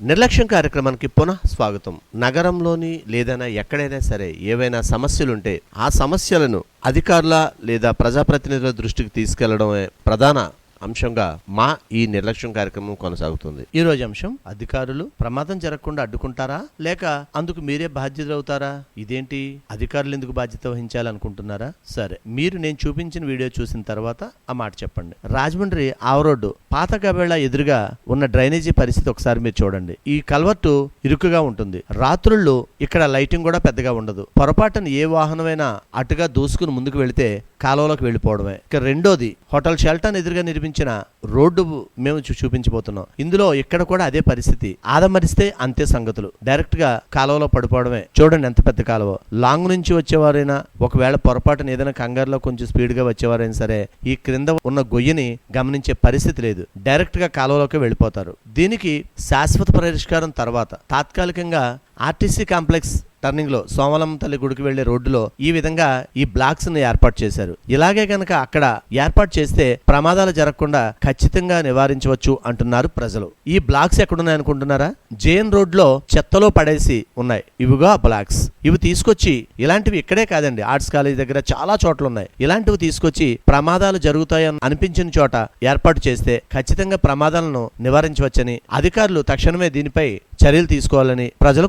నిర్లక్ష్యం కార్యక్రమానికి పునః స్వాగతం. నగరంలోని లేదైనా ఎక్కడైనా సరే ఏవైనా సమస్యలుంటే ఆ సమస్యలను అధికారుల లేదా ప్రజాప్రతినిధుల దృష్టికి తీసుకెళ్ళడమే ప్రధాన అంశంగా మా ఈ నిర్లక్ష్యం కార్యక్రమం కొనసాగుతుంది. ఈ రోజు అంశం అధికారులు ప్రమాదం జరగకుండా అడ్డుకుంటారా? లేక అందుకు మీరే బాధ్యతలు అవుతారా ఇదేంటి? అధికారులు ఎందుకు బాధ్యత వహించాలనుకుంటున్నారా? సరే మీరు నేను చూపించిన వీడియో చూసిన తర్వాత ఆ మాట చెప్పండి. రాజమండ్రి ఆవరోడ్డు పాత గబేళ ఎదురుగా ఉన్న డ్రైనేజీ పరిస్థితి ఒకసారి మీరు చూడండి. ఈ కల్వర్టు ఇరుకుగా ఉంటుంది. రాత్రుళ్ళు ఇక్కడ లైటింగ్ కూడా పెద్దగా ఉండదు. పొరపాటున ఏ వాహనమైనా అటుగా దూసుకుని ముందుకు వెళితే కాలువలోకి వెళ్ళిపోవడమే. ఇక రెండోది హోటల్ షెల్టన్ ఎదురుగా నిర్మించిన రోడ్డు మేము చూ- చూపించబోతున్నాం. ఇందులో ఇక్కడ కూడా అదే పరిస్థితి. ఆదమరిస్తే అంతే సంగతులు. డైరెక్ట్గా కాలువలో పడిపోవడమే. చూడండి ఎంత పెద్ద కాలువ. లాంగ్ నుంచి వచ్చేవారైనా ఒకవేళ పొరపాటున ఏదైనా కంగారులో కొంచెం స్పీడ్గా వచ్చేవారైనా సరే ఈ క్రింద ఉన్న గొయ్యని గమనించే పరిస్థితి లేదు. డైరెక్ట్గా కాలువలోకి వెళ్ళిపోతారు. దీనికి శాశ్వత పరిష్కారం తర్వాత తాత్కాలికంగా ఆర్టీసీ కాంప్లెక్స్ టర్నింగ్లో సోమలం తల్లి గుడికి వెళ్ళే రోడ్డులో ఈ విధంగా ఈ బ్లాక్స్ను ఏర్పాటు చేశారు. ఇలాగే గనక అక్కడ ఏర్పాటు చేస్తే ప్రమాదాలు జరగకుండా ఖచ్చితంగా నివారించవచ్చు అంటున్నారు ప్రజలు. ఈ బ్లాక్స్ ఎక్కడున్నాయి అనుకుంటున్నారా? జేఎన్ రోడ్లో చెత్తలో పడేసి ఉన్నాయి. ఇవిగా బ్లాక్స్. ఇవి తీసుకొచ్చి ఇలాంటివి ఇక్కడే కాదండి. ఆర్ట్స్ కాలేజ్ దగ్గర చాలా చోట్ల ఉన్నాయి ఇలాంటివి తీసుకొచ్చి ప్రమాదాలు జరుగుతాయని అనిపించిన చోట ఏర్పాటు చేస్తే ఖచ్చితంగా ప్రమాదాలను నివారించవచ్చని అధికారులు తక్షణమే దీనిపై చర్యలు తీసుకోవాలని ప్రజలు